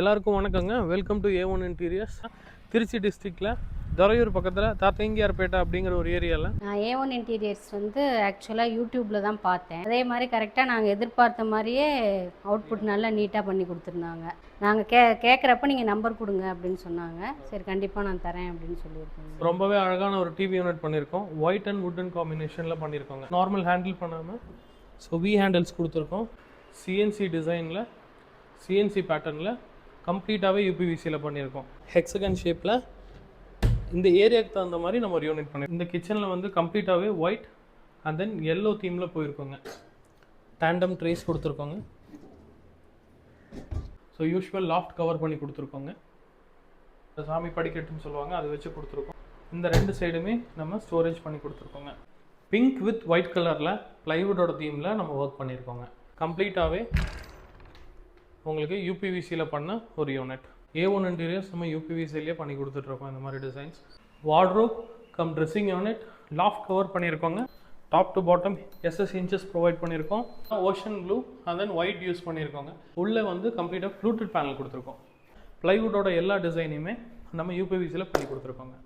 எல்லாருக்கும் வணக்கங்க. Welcome to A one interiors Trichy டிஸ்ட்ரிக்டில் துறையூர் பக்கத்தில் தாத்தங்கியார்பேட்டை அப்படிங்கிற ஒரு ஏரியாவில் நான் ஏ ஒன் இன்டீரியர்ஸ் வந்து ஆக்சுவலாக யூடியூப்பில் தான் பார்த்தேன். அதே மாதிரி கரெக்டாக நாங்கள் எதிர்பார்த்த மாதிரியே அவுட்புட் நல்லா நீட்டாக பண்ணி கொடுத்துருந்தாங்க. நாங்கள் கே கேட்குறப்ப நீங்கள் நம்பர் கொடுங்க அப்படின்னு சொன்னாங்க. சரி கண்டிப்பாக நான் தரேன் அப்படின்னு சொல்லியிருக்கேங்க. ரொம்பவே அழகான ஒரு டிவி யூனிட் பண்ணியிருக்கோம். ஒயிட் அண்ட் வுட்டன் காம்பினேஷனில் பண்ணியிருக்கோங்க. நார்மல் ஹேண்டில் பண்ணாமல் ஸோ வி ஹேண்டில்ஸ் கொடுத்துருக்கோம். சிஎன்சி டிசைனில் சிஎன்சி பேட்டர்னில் கம்ப்ளீட்டாகவே யூபிவிசியில் பண்ணியிருக்கோம். ஹெக்ஸகன் ஷேப்பில் இந்த ஏரியாவுக்கு தகுந்த மாதிரி நம்ம ஒரு யூனிட் பண்ணிருக்கோம் இந்த கிச்சனில் வந்து கம்ப்ளீட்டாகவே ஒயிட் அண்ட் தென் எல்லோ தீமில் போயிருக்கோங்க. டேண்டம் ட்ரேஸ் கொடுத்துருக்கோங்க. ஸோ யூஷுவல் லாஃப்ட் கவர் பண்ணி கொடுத்துருக்கோங்க. இந்த சாமி படிக்கட்டுன்னு சொல்லுவாங்க அதை வச்சு கொடுத்துருக்கோம். இந்த ரெண்டு சைடுமே நம்ம ஸ்டோரேஜ் பண்ணி கொடுத்துருக்கோங்க. பிங்க் வித் ஒயிட் கலரில் ப்ளைவுட்டோட தீமில் நம்ம ஒர்க் பண்ணியிருக்கோங்க. கம்ப்ளீட்டாகவே உங்களுக்கு யூபிவிசியில் பண்ண ஒரு யூனிட் ஏ ஒன் இன்டீரியர்ஸ் நம்ம யூபிவிசிலேயே பண்ணி கொடுத்துட்ருக்கோம் இந்த மாதிரி designs wardrobe cum dressing unit loft cover பண்ணியிருக்கோங்க. Top to bottom SS inches provide பண்ணியிருக்கோம். Ocean blue and then white use பண்ணியிருக்கோங்க. உள்ளே வந்து கம்ப்ளீட்டாக ஃப்ளூட்டட் பேனல் கொடுத்துருக்கோம். ப்ளைவுட்டோட எல்லா டிசைனையுமே நம்ம யூபிவிசியில் பண்ணி கொடுத்துருக்கோங்க.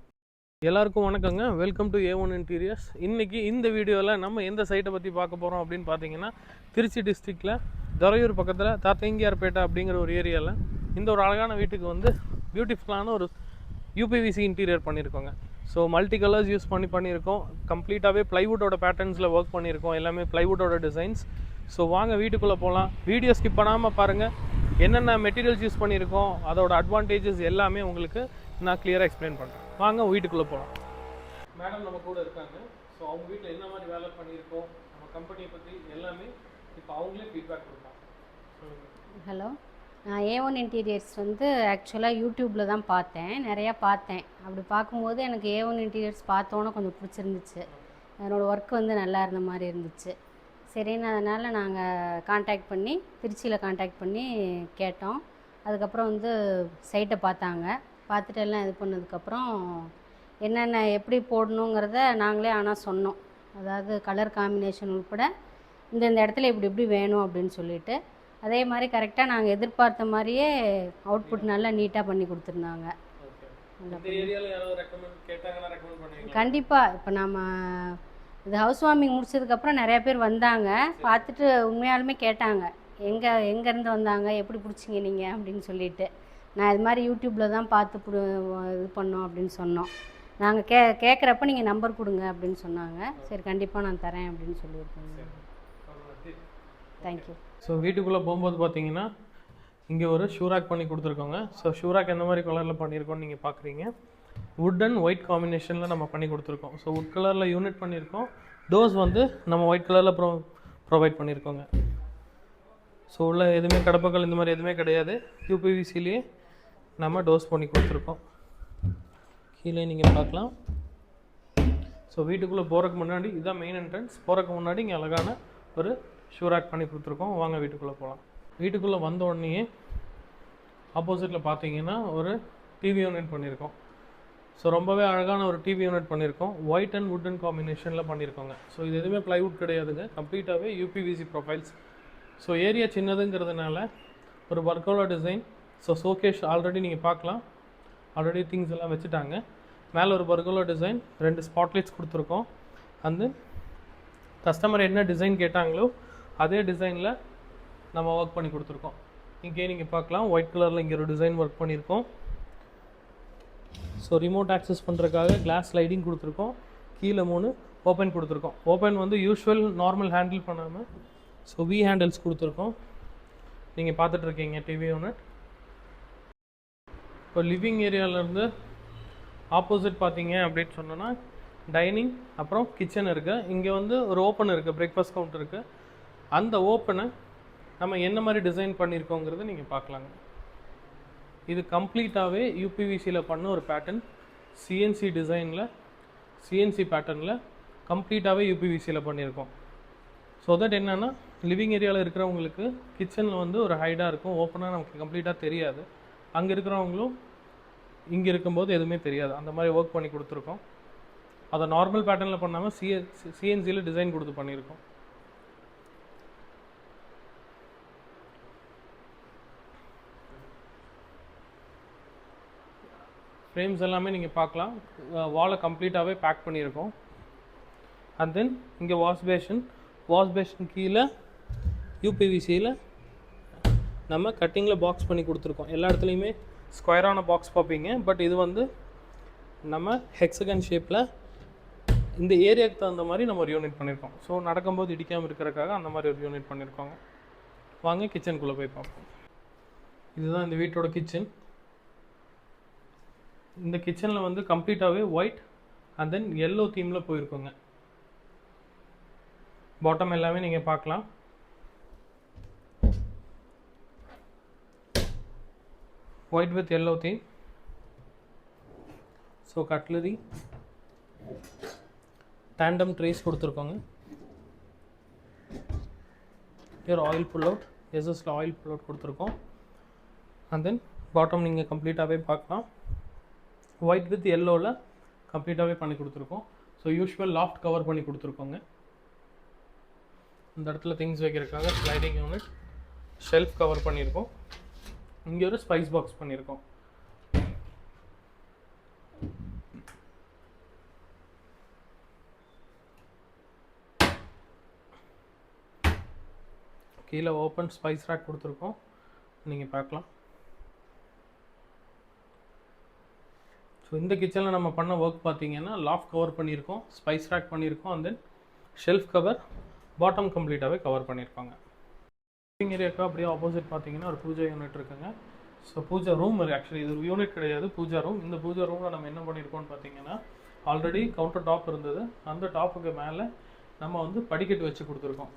எல்லாருக்கும் வணக்கங்க. Welcome to A one interiors இன்றைக்கி இந்த வீடியோவில் நம்ம எந்த சைட்டை பற்றி பார்க்க போகிறோம் அப்படின்னு பார்த்தீங்கன்னா திருச்சி டிஸ்ட்ரிக்டில் துறையூர் பக்கத்தில் தாத்தங்கியார்பேட்டை அப்படிங்கிற ஒரு ஏரியாவில் இந்த ஒரு அழகான வீட்டுக்கு வந்து பியூட்டிஃபுல்லான ஒரு யூபிவிசி இன்டீரியர் பண்ணியிருக்கோங்க. ஸோ மல்டி கலர்ஸ் யூஸ் பண்ணி பண்ணியிருக்கோம். கம்ப்ளீட்டாகவே ப்ளைவுட்டோட பேட்டர்ன்ஸில் ஒர்க் பண்ணியிருக்கோம். எல்லாமே ப்ளைவுட்டோட டிசைன்ஸ் ஸோ வாங்க வீட்டுக்குள்ளே போகலாம் வீடியோ ஸ்கிப் பண்ணாமல் பாருங்கள் என்னென்ன மெட்டீரியல்ஸ் யூஸ் பண்ணியிருக்கோம் அதோட அட்வான்டேஜஸ் எல்லாமே உங்களுக்கு நான் கிளியராக எக்ஸ்பிளைன் பண்ணுறேன் வாங்க வீட்டுக்குள்ளே போகலாம் மேடம் நம்ம கூட இருக்காங்க. ஸோ அவங்க வீட்டில் என்ன மாதிரி வேலை பண்ணியிருக்கோம் நம்ம கம்பெனியை பற்றி எல்லாமே இப்போ அவங்களே ஃபீட்பேக் கொடுப்பாங்க. ஹலோ. நான் ஏ ஒன் இன்டீரியர்ஸ் வந்து ஆக்சுவலாக யூடியூப்பில் தான் பார்த்தேன். நிறையா பார்த்தேன். அப்படி பார்க்கும்போது எனக்கு ஏ ஒன் இன்டீரியர்ஸ் பார்த்தோன்னே கொஞ்சம் பிடிச்சிருந்துச்சு. என்னோடய ஒர்க் வந்து நல்லா இருந்த மாதிரி இருந்துச்சு. சரின்னு அதனால் நாங்கள் காண்டாக்ட் பண்ணி திருச்சியில் காண்டாக்ட் பண்ணி கேட்டோம். அதுக்கப்புறம் வந்து சைட்டை பார்த்தாங்க. பார்த்துட்டு எல்லாம் இது பண்ணதுக்கப்புறம் என்னென்ன எப்படி போடணுங்கிறத நாங்களே ஆனால் சொன்னோம். அதாவது கலர் காம்பினேஷன் உட்பட இந்த இந்த இடத்துல இப்படி இப்படி வேணும் அப்படின்னு சொல்லிட்டு. அதே மாதிரி கரெக்டாக நாங்கள் எதிர்பார்த்த மாதிரியே அவுட்புட் நல்லா நீட்டாக பண்ணி கொடுத்துருந்தாங்க. கண்டிப்பாக இப்போ நம்ம இது ஹவுஸ் வார்மிங் முடிச்சதுக்கப்புறம் நிறைய பேர் வந்தாங்க. பார்த்துட்டு உண்மையாலுமே கேட்டாங்க. எங்கே எங்கேருந்து வந்தாங்க? எப்படி பிடிச்சிங்க நீங்கள் அப்படின்னு சொல்லிட்டு. நான் இது மாதிரி யூடியூப்பில் தான் பார்த்து இது பண்ணோம் அப்படின்னு சொன்னோம். நாங்கள் கே கேட்குறப்ப நீங்கள் நம்பர் கொடுங்க அப்படின்னு சொன்னாங்க. சரி கண்டிப்பாக நான் தரேன் அப்படின்னு சொல்லியிருக்கேங்க. தேங்க்யூ ஸோ வீட்டுக்குள்ளே போகும்போது பார்த்தீங்கன்னா இங்கே ஒரு ஷூராக் பண்ணி கொடுத்துருக்கோங்க. ஸோ ஷூராக் எந்த மாதிரி கலரில் பண்ணியிருக்கோம்னு நீங்கள் பார்க்குறீங்க வுட் அண்ட் ஒயிட் காம்பினேஷனில் நம்ம பண்ணி கொடுத்துருக்கோம். ஸோ வுட் கலரில் யூனிட் பண்ணியிருக்கோம். டோஸ் வந்து நம்ம ஒயிட் கலரில் ப்ரொ ப்ரொவைட் பண்ணியிருக்கோங்க. ஸோ உள்ள எதுவுமே கடப்பக்கள் இந்த மாதிரி எதுவுமே கிடையாது. யூபிவிசிலேயே நம்ம டோஸ் பண்ணி கொடுத்துருக்கோம். கீழே நீங்கள் பார்க்கலாம். ஸோ வீட்டுக்குள்ளே போகிறக்கு முன்னாடி இதுதான் மெயின் என்ட்ரன்ஸ் போகிறக்கு முன்னாடி இங்கே அழகான ஒரு ஷூராக் பண்ணி கொடுத்துருக்கோம். வாங்க வீட்டுக்குள்ளே போகலாம் வீட்டுக்குள்ளே வந்த உடனேயே ஆப்போசிட்டில் பார்த்தீங்கன்னா ஒரு டிவி யூனிட் பண்ணியிருக்கோம். ஸோ ரொம்பவே அழகான ஒரு டிவி யூனிட் பண்ணியிருக்கோம். ஒயிட் அண்ட் வுட்டன் காம்பினேஷனில் பண்ணியிருக்கோங்க. ஸோ இது எதுவுமே ப்ளைவுட் கிடையாதுங்க. கம்ப்ளீட்டாகவே யூபிவிசி ப்ரொஃபைல்ஸ் ஸோ ஏரியா சின்னதுங்கிறதுனால ஒரு ஒர்க்கோட டிசைன் ஸோ ஷோகேஷ் ஆல்ரெடி நீங்கள் பார்க்கலாம். ஆல்ரெடி திங்ஸ் எல்லாம் வச்சுட்டாங்க. மேலே ஒரு பர்கோலோ டிசைன் ரெண்டு ஸ்பாட்லைட்ஸ் கொடுத்துருக்கோம். அந்த கஸ்டமர் என்ன டிசைன் கேட்டாங்களோ அதே டிசைனில் நம்ம ஒர்க் பண்ணி கொடுத்துருக்கோம். இங்கே நீங்கள் பார்க்கலாம். ஒயிட் கலரில் இங்கே ஒரு டிசைன் ஒர்க் பண்ணியிருக்கோம். ஸோ ரிமோட் ஆக்சஸ் பண்ணுறதுக்காக கிளாஸ் ஸ்லைடிங் கொடுத்துருக்கோம். கீழே மூணு ஓப்பன் கொடுத்துருக்கோம். ஓப்பன் வந்து யூஷுவல் நார்மல் ஹேண்டில் பண்ணாமல் ஸோ வி ஹேண்டில்ஸ் கொடுத்துருக்கோம். நீங்கள் பார்த்துட்ருக்கீங்க டிவி ஒன்று இப்போ லிவிங் ஏரியாவிலேருந்து ஆப்போசிட் பார்த்தீங்க அப்படின்னு சொன்னோன்னா டைனிங் அப்புறம் கிச்சன் இருக்குது இங்கே வந்து ஒரு ஓப்பன் இருக்குது பிரேக்ஃபாஸ்ட் கவுண்ட் இருக்குது அந்த ஓப்பனை நம்ம என்ன மாதிரி டிசைன் பண்ணியிருக்கோங்கிறத நீங்கள் பார்க்கலாங்க. இது கம்ப்ளீட்டாகவே யூபிவிசியில் பண்ண ஒரு பேட்டர்ன் சிஎன்சி டிசைனில் சிஎன்சி பேட்டர்னில் கம்ப்ளீட்டாகவே யூபிவிசியில் பண்ணியிருக்கோம். ஸோ தட் என்னென்னா லிவிங் ஏரியாவில் இருக்கிறவங்களுக்கு கிச்சனில் வந்து ஒரு ஹைடாக இருக்கும். ஓப்பனாக நமக்கு கம்ப்ளீட்டாக தெரியாது. அங்கே இருக்கிறவங்களும் இங்கே இருக்கும்போது எதுவுமே தெரியாது. அந்த மாதிரி ஒர்க் பண்ணி கொடுத்துருக்கோம். அதை நார்மல் பேட்டர்னில் பண்ணாமல் சிஎ சிஎன்சியில் டிசைன் கொடுத்து பண்ணியிருக்கோம். ஃப்ரேம்ஸ் எல்லாமே நீங்கள் பார்க்கலாம். வாலை கம்ப்ளீட்டாகவே பேக் பண்ணியிருக்கோம். அண்ட் தென் இங்கே வாஷ் பேஷன் வாஷ் பேஷன் கீழே யூபிவிசியில் நம்ம கட்டிங்கில் பாக்ஸ் பண்ணி கொடுத்துருக்கோம். எல்லா இடத்துலையுமே ஸ்கொயரான பாக்ஸ் பார்ப்பீங்க. பட் இது வந்து நம்ம ஹெக்ஸகன் ஷேப்பில் இந்த ஏரியாவுக்கு தகுந்த மாதிரி நம்ம ஒரு யூனிட் பண்ணியிருக்கோம் ஸோ நடக்கும்போது இடிக்காமல் இருக்கிறக்காக அந்த மாதிரி ஒரு யூனிட் பண்ணியிருக்கோங்க வாங்க கிச்சனுக்குள்ளே போய் பார்ப்போம். இதுதான் இந்த வீட்டோட கிச்சன் இந்த கிச்சனில் வந்து கம்ப்ளீட்டாகவே ஒயிட் அண்ட் தென் எல்லோ தீமில் போயிருக்கோங்க. பாட்டம் எல்லாமே நீங்கள் பார்க்கலாம். White with yellow theme. So cutlery tandem trays கொடுத்துருக்கோங்க. Here oil pull out எஸ்எஸில் ஆயில் புல் அவுட் கொடுத்துருக்கோம். அண்ட் தென் பாட்டம் நீங்கள் கம்ப்ளீட்டாகவே பார்க்கலாம். ஒயிட் வித் எல்லோவில் கம்ப்ளீட்டாகவே பண்ணி கொடுத்துருக்கோம். ஸோ யூஷுவல் லாஃப்ட் கவர் பண்ணி கொடுத்துருக்கோங்க. இந்த இடத்துல திங்ஸ் வைக்கிறதுக்காக ஸ்லைடிங் யூனிட் ஷெல்ஃப் கவர் பண்ணியிருக்கோம். இங்கே ஒரு ஸ்பைஸ் பாக்ஸ் பண்ணியிருக்கோம் கீழே ஓப்பன் ஸ்பைஸ் ரேக் கொடுத்துருக்கோம். நீங்கள் பார்க்கலாம். ஸோ இந்த கிச்சனில் நம்ம பண்ண ஒர்க் பார்த்தீங்கன்னா லாஃப் கவர் பண்ணியிருக்கோம் ஸ்பைஸ் ரேக் பண்ணியிருக்கோம் and then shelf cover bottom கம்ப்ளீட்டாகவே cover பண்ணியிருப்பாங்க லிவிங் ஏரியாவுக்கு அப்படியே ஆப்போசிட் பார்த்தீங்கன்னா ஒரு பூஜை யூனிட் இருக்குங்க. ஸோ பூஜா ரூம் இருக்குது ஆக்சுவலி இது ஒரு யூனிட் கிடையாது பூஜா ரூம் இந்த பூஜா ரூமில் நம்ம என்ன பண்ணியிருக்கோம்னு பார்த்தீங்கன்னா ஆல்ரெடி கவுண்டர் டாப் இருந்தது. அந்த டாப்புக்கு மேலே நம்ம வந்து படிக்கட்டு வச்சு கொடுத்துருக்கோம்.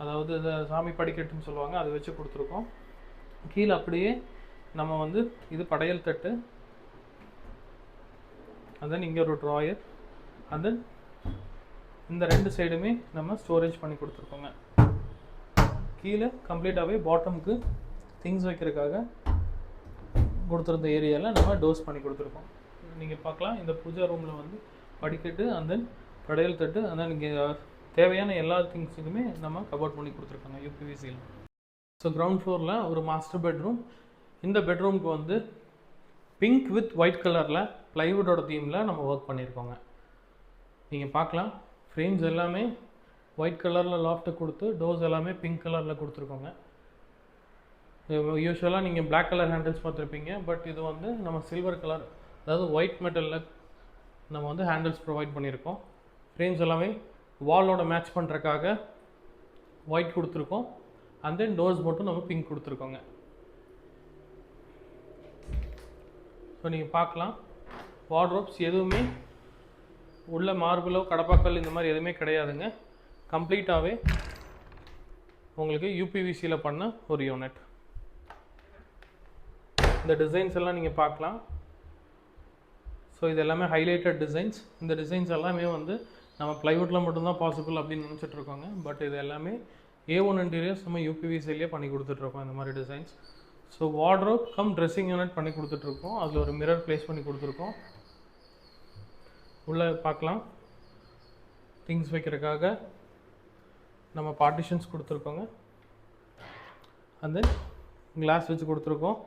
அதாவது இந்த சாமி படிக்கட்டுன்னு சொல்லுவாங்க அதை வச்சு கொடுத்துருக்கோம். கீழே அப்படியே நம்ம வந்து இது படையல் தட்டு. அண்ட் தென் இங்கே ஒரு ட்ராயர் அண்ட் தென் இந்த ரெண்டு சைடுமே நம்ம ஸ்டோரேஜ் பண்ணி கொடுத்துருக்கோங்க. கீழே கம்ப்ளீட்டாகவே பாட்டமுக்கு திங்ஸ் வைக்கிறதுக்காக கொடுத்துருந்த ஏரியாவில் நம்ம டோஸ் பண்ணி கொடுத்துருக்கோம். நீங்கள் பார்க்கலாம். இந்த பூஜா ரூமில் வந்து படிக்கட்டு அந்த தென் படையல் தட்டு அந்த இங்கே தேவையான எல்லா திங்ஸுக்குமே நம்ம கபோர்ட் பண்ணி கொடுத்துருக்காங்க யூபிவிசியில் ஸோ கிரவுண்ட் ஃப்ளோரில் ஒரு மாஸ்டர் பெட்ரூம் இந்த பெட்ரூம்க்கு வந்து பிங்க் வித் ஒயிட் கலரில் ப்ளைவுட்டோட தீமில் நம்ம ஒர்க் பண்ணியிருக்கோங்க. நீங்கள் பார்க்கலாம். ஃப்ரேம்ஸ் எல்லாமே ஒயிட் கலரில் லாஃப்ட்டை கொடுத்து டோர்ஸ் எல்லாமே பிங்க் கலரில் கொடுத்துருக்கோங்க. யூஸ்வலாக நீங்கள் பிளாக் கலர் ஹேண்டில்ஸ் பார்த்துருப்பீங்க பட் இது வந்து நம்ம சில்வர் கலர் அதாவது ஒயிட் மெட்டலில் நம்ம வந்து ஹேண்டில்ஸ் ப்ரொவைட் பண்ணியிருக்கோம். ஃப்ரேம்ஸ் எல்லாமே வாலோட மேட்ச் பண்ணுறக்காக ஒயிட் கொடுத்துருக்கோம். அண்ட் தென் டோர்ஸ் மட்டும் நம்ம பிங்க் கொடுத்துருக்கோங்க. ஸோ நீங்கள் பார்க்கலாம். வார்ட்ரோப்ஸ் எதுவுமே உள்ள மார்பிளோ கடப்பாக்கல் இந்த மாதிரி எதுவுமே கிடையாதுங்க. கம்ப்ளீட்டாகவே உங்களுக்கு யூபிவிசியில் பண்ண ஒரு யூனிட் இந்த டிசைன்ஸ் எல்லாம் நீங்கள் பார்க்கலாம். ஸோ இது எல்லாமே ஹைலைட்டட் டிசைன்ஸ் இந்த டிசைன்ஸ் எல்லாமே வந்து நம்ம ப்ளைவுட்டில் மட்டும்தான் பாசிபிள் அப்படின்னு நினச்சிட்ருக்கோங்க பட் இது எல்லாமே ஏ ஒன் இன்டீரியர்ஸ் நம்ம யூபிவிசிலேயே பண்ணி கொடுத்துட்ருக்கோம் இந்த மாதிரி designs so wardrobe cum dressing unit பண்ணி கொடுத்துட்ருக்கோம் அதில் ஒரு மிரர் ப்ளேஸ் பண்ணி கொடுத்துருக்கோம். உள்ளே பார்க்கலாம். திங்ஸ் வைக்கிறதுக்காக நம்ம பார்ட்டிஷன்ஸ் கொடுத்துருக்கோங்க. அந்த கிளாஸ் வச்சு கொடுத்துருக்கோம்.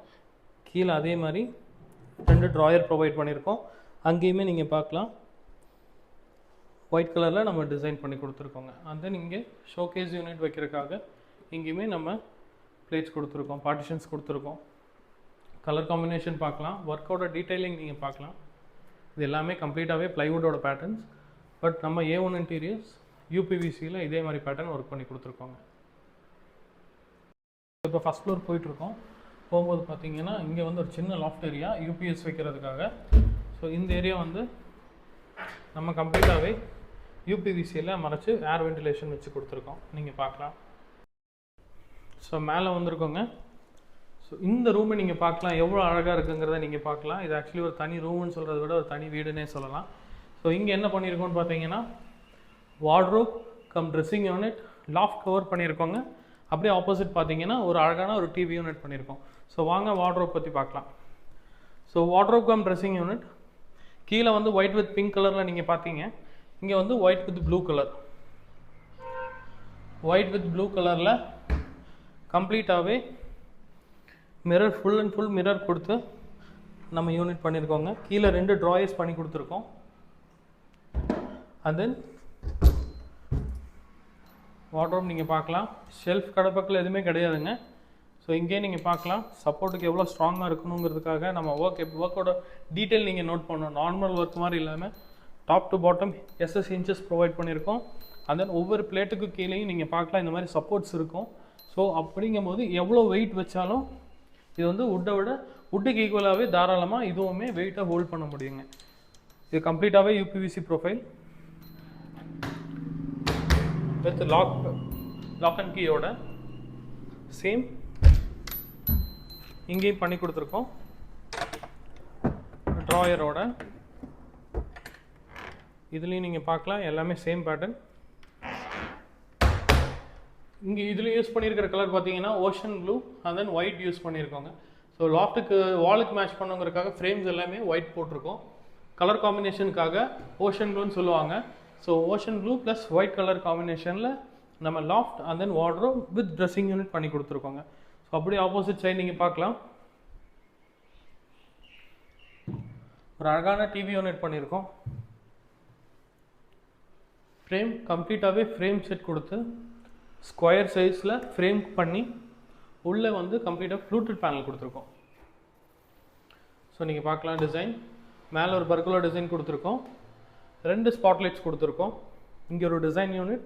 கீழே அதே மாதிரி ரெண்டு ட்ராயர் ப்ரொவைட் பண்ணியிருக்கோம். அங்கேயுமே நீங்கள் பார்க்கலாம். ஒயிட் கலரில் நம்ம டிசைன் பண்ணி கொடுத்துருக்கோங்க. அந்த நீங்கள் இங்கே ஷோகேஸ் யூனிட் வைக்கிறதுக்காக இங்கேயுமே நம்ம பிளேட்ஸ் கொடுத்துருக்கோம் பார்ட்டிஷன்ஸ் கொடுத்துருக்கோம். கலர் காம்பினேஷன் பார்க்கலாம். ஒர்க்கோட டீட்டெயிலிங் நீங்கள் பார்க்கலாம். இது எல்லாமே கம்ப்ளீட்டாகவே ப்ளைவுட்டோட பேட்டர்ன்ஸ் பட் நம்ம ஏ ஒன் இன்டீரியர்ஸ் யூபிவிசியில் இதே மாதிரி பேட்டர்ன் ஒர்க் பண்ணி கொடுத்துருக்கோங்க. இப்போ ஃபஸ்ட் ஃப்ளோர் போயிட்டுருக்கோம். போகும்போது பார்த்தீங்கன்னா இங்கே வந்து ஒரு சின்ன லாஃப்ட் ஏரியா யூபிஎஸ் வைக்கிறதுக்காக. ஸோ இந்த ஏரியா வந்து நம்ம கம்ப்ளீட்டாகவே யூபிவிசியில் மறைச்சு ஏர் வென்டிலேஷன் வச்சு கொடுத்துருக்கோம். நீங்கள் பார்க்கலாம். ஸோ மேலே வந்திருக்கோங்க. ஸோ இந்த ரூமை நீங்கள் பார்க்கலாம். எவ்வளோ அழகாக இருக்குங்கிறத நீங்கள் பார்க்கலாம். இது ஆக்சுவலி ஒரு தனி ரூம்னு சொல்கிறத விட ஒரு தனி வீடுன்னே சொல்லலாம். ஸோ இங்கே என்ன பண்ணியிருக்கோம்னு பார்த்தீங்கன்னா wardrobe cum dressing unit loft cover பண்ணியிருக்கோங்க. அப்படியே ஆப்போசிட் பார்த்தீங்கன்னா ஒரு அழகான ஒரு டிவி யூனிட் பண்ணியிருக்கோம். ஸோ வாங்க வார்ட்ரோப் பற்றி பார்க்கலாம். So wardrobe cum dressing unit கீழே வந்து ஒயிட் வித் பிங்க் கலரில் நீங்கள் பார்த்தீங்க. இங்கே வந்து white with blue colour white with blue கலரில் கம்ப்ளீட்டாகவே mirror full and full mirror கொடுத்து நம்ம யூனிட் பண்ணியிருக்கோங்க. கீழே ரெண்டு ட்ராயர்ஸ் பண்ணி கொடுத்துருக்கோம். அண்ட் தென் வார்ட்ரோப் நீங்கள் பார்க்கலாம். ஷெல்ஃப் கடப்பக்கில் எதுவுமே கிடையாதுங்க. ஸோ இங்கேயே நீங்கள் பார்க்கலாம். சப்போர்ட்டுக்கு எவ்வளோ ஸ்ட்ராங்காக இருக்கணுங்கிறதுக்காக நம்ம ஒர்க் ஒர்க்கோட டீட்டெயில் நீங்கள் நோட் பண்ணணும். நார்மல் ஒர்க் மாதிரி இல்லாமல் top to bottom SS inches provide பண்ணியிருக்கோம். அண்ட் தென் ஒவ்வொரு பிளேட்டுக்கு கீழேயும் நீங்கள் பார்க்கலாம். இந்த மாதிரி சப்போர்ட்ஸ் இருக்கும். ஸோ அப்படிங்கும்போது எவ்வளோ வெயிட் வச்சாலும் இது வந்து உட்டை விட வுட்டுக்கு ஈக்குவலாகவே தாராளமாக இதுவுமே வெயிட்டை ஹோல்ட் பண்ண முடியுங்க. இது கம்ப்ளீட்டாகவே UPVC profile with lock lock and கீயோட same இங்கேயும் பண்ணி கொடுத்துருக்கோம். ட்ராயரோட இதுலேயும் நீங்கள் பார்க்கலாம் எல்லாமே சேம் பேட்டர்ன் இங்கே இதில் யூஸ் பண்ணியிருக்கிற கலர் பார்த்தீங்கன்னா ocean blue and then white use பண்ணியிருக்கோங்க so லாஃப்ட்டுக்கு வாலுக்கு மேட்ச் பண்ணுங்கிறக்காக ஃப்ரேம்ஸ் எல்லாமே ஒயிட் போட்டிருக்கோம். கலர் காம்பினேஷனுக்காக ஓஷன் ப்ளூன்னு சொல்லுவாங்க. So ocean blue plus white colour காம்பினேஷனில் நம்ம loft and then wardrobe with dressing unit பண்ணி கொடுத்துருக்கோங்க. ஸோ அப்படியே ஆப்போசிட் சைடு நீங்கள் பார்க்கலாம். ஒரு அழகான டிவி யூனிட் பண்ணியிருக்கோம். ஃப்ரேம் கம்ப்ளீட்டாகவே ஃப்ரேம் செட் கொடுத்து ஸ்கொயர் சைஸில் ஃப்ரேம் பண்ணி உள்ளே வந்து கம்ப்ளீட்டாக ஃப்ளூட்டட் பேனல் கொடுத்துருக்கோம். ஸோ நீங்கள் பார்க்கலாம் டிசைன் மேலே ஒரு பர்குலர் டிசைன் கொடுத்துருக்கோம். ரெண்டு ஸ்பாட்லைட்ஸ் கொடுத்துருக்கோம். இங்கே ஒரு டிசைன் யூனிட்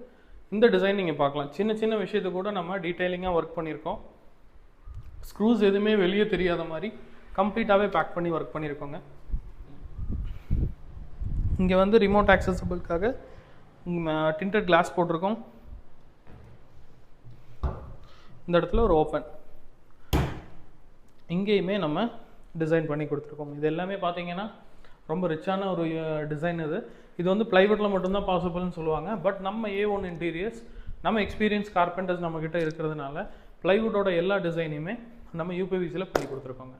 இந்த டிசைன் நீங்கள் பார்க்கலாம். சின்ன சின்ன விஷயத்தை கூட நம்ம டீட்டெயிலிங்காக ஒர்க் பண்ணியிருக்கோம். ஸ்க்ரூஸ் எதுவுமே வெளியே தெரியாத மாதிரி கம்ப்ளீட்டாகவே பேக் பண்ணி ஒர்க் பண்ணியிருக்கோங்க. இங்கே வந்து ரிமோட் ஆக்சசபிளுக்காக டிண்டட் கிளாஸ் போட்டிருக்கோம். இந்த இடத்துல ஒரு ஓப்பன் இங்கேயுமே நம்ம டிசைன் பண்ணி கொடுத்துருக்கோம். இது எல்லாமே பார்த்தீங்கன்னா ரொம்ப ரிச்சான ஒரு uh, டிசைன் இது. இது வந்து ப்ளைவுட்டில் மட்டும்தான் பாசிபிள்னு சொல்லுவாங்க. பட் நம்ம ஏ ஒன் இன்டீரியர்ஸ் நம்ம எக்ஸ்பீரியன்ஸ் கார்பெண்டர்ஸ் நம்மக்கிட்ட இருக்கிறதுனால ப்ளைவுட்டோட எல்லா டிசைனையுமே நம்ம யூபிவிசியில் பண்ணி கொடுத்துருக்கோங்க.